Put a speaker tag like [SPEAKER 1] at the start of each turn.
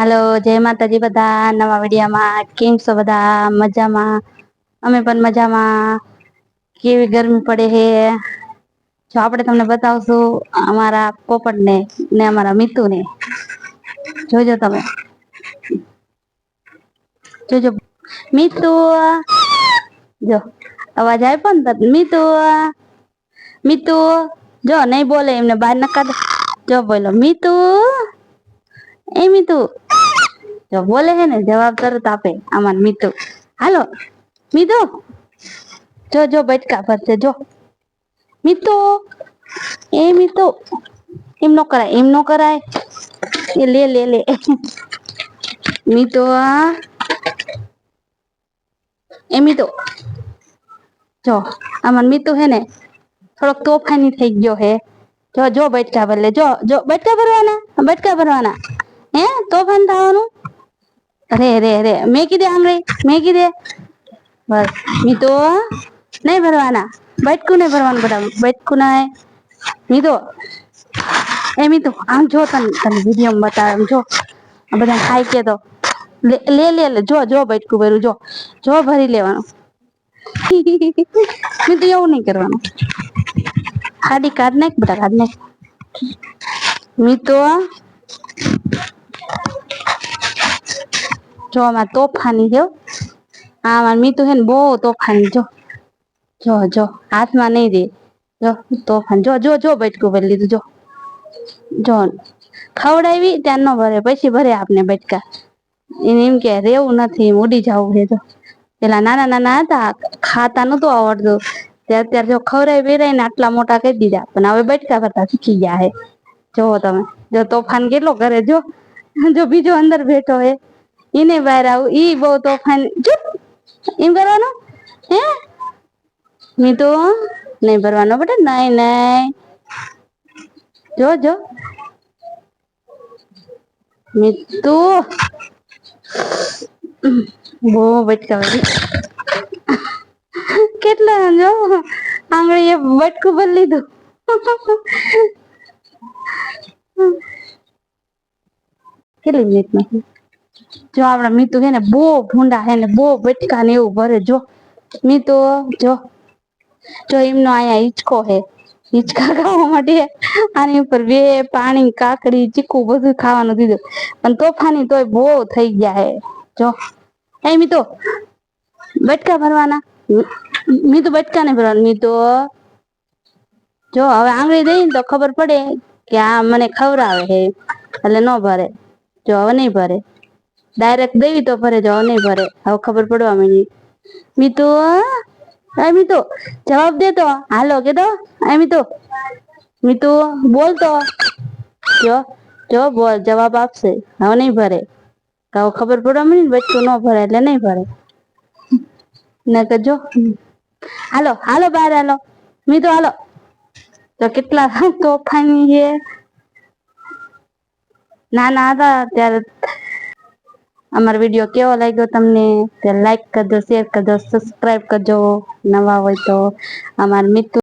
[SPEAKER 1] hello जय माताजी બધા નવા વિડીયો માં કિંગ્સ બધા મજા માં અમે પણ મજા માં કે ગરમી પડે છે જો આપણે તમને બતાવશું અમાર આપકો પડને ને અમાર મિતુ ને જોજો તમે જોજો મિતુ જો અવાજ આય પણ મિતુ મિતુ જો નઈ બોલે એને બહાર ન કાઢ જો બોલો મિતુ એ મિતુ જો બોલે હે ને જવાબ તરત આપે આમાં મીતુ હાલો મીતુ જો જો બચકા ભરશે જો મીતુ એ મીતુ એમ નો કરાય એમ નો કરાય એ લે લે લે મીતુ આ એ મીતુ જો આમાં મીતુ હે ને થોડોક તોફાની થઈ ગયો હે જો જો બચકા ભરલે જો જો બચકા ભરવાના બચકા ભરવાના હે તોફાન થવાનું अरे अरे अरे ಅರೆ ಅರೆ ಅರೆ ಮೇಕಿದೆ ಅಂಗ್ರಿ ಮೇಕಿದೆ बस मी तो नहीं भरवाना बैठ को नहीं भरवाना बेटा बैठ को ना है मी तो ए मी तो आम जो तन तन वीडियो में बता हम जो अब बता हाय के तो ले ले ले, ले जो जो बैठ को भरू जो जो भरी लेवानो तो यो नहीं करवाना खाली काटने बेटा काटने तो जो मा तो फानी जो आमार मी तो हेन बो तो फानी जो जो जो हाथ मा नहीं दे जो तो फान जो जो जो बैठ को बैठ लीजो जो जो खावड़ाई भी ध्यान भरे पैसे भरे आपने बैठ का इनिम के रे उना थी मुड़ी जाओ हे तो पहला ना ना ना ना ता खाता न तो आवड़ दो त्यार त्यार जो खावड़ाई भी रहे ना मोटा के दीजा पन अबे बैठ का करता सीखी जा है जो तमे जो तोफान के लो करे जो जो भी जो अंदर बैठो है इन्हें बैराव इ बो तो फन चुप इन करवानो हैं मितो नहीं बरवानो बटा नहीं नहीं जो जो मितो बो बट कवरी कितना जो आंगरे ये बट को बल्ली दो क्या लिमिट જો હવે મી તો હે ને બો ફૂંડા હે ને બો બટકા ને એવું ભરે જો મી તો જો જો ઇમનો આયા ઈચકો હે ઈચકા કાવા માટે અને ઉપર બે પાણી કાકડી ચીકુ બધું ખાવાનું દીધો પણ તોફાની તો એ બો થઈ ગયા હે જો આમી તો બટકા ભરવાના મી તો બટકા ને ભર મી તો જો હવે આંગળી દેઈ તો ખબર પડે કે આ મને ખવરાવે હે એટલે નો ભરે જો હવે નઈ ભરે ડાયરેક્ટ દેવી તો ભરે જવા નહીં ભરે હવે ખબર પડવા માંડી મીતુ આ મીતુ જવાબ દે તો હાલો કે તો આ મીતુ મીતુ બોલ તો જો જો બોલ જવાબ આપશે હવે નહીં ભરે હવે ખબર પડવા માંડી બચ્ચું ન ભરે એટલે નહીં ભરે ને કરજો હાલો હાલો બાર હાલો મીતુ હાલો તો કેટલા તોફાની છે નાના હતા ત્યારે અમારો વિડીયો કેવો લાગ્યો તમને તે લાઈક કરજો શેર કરજો સબસ્ક્રાઈબ કરજો નવા હોય તો અમારા મિત્ર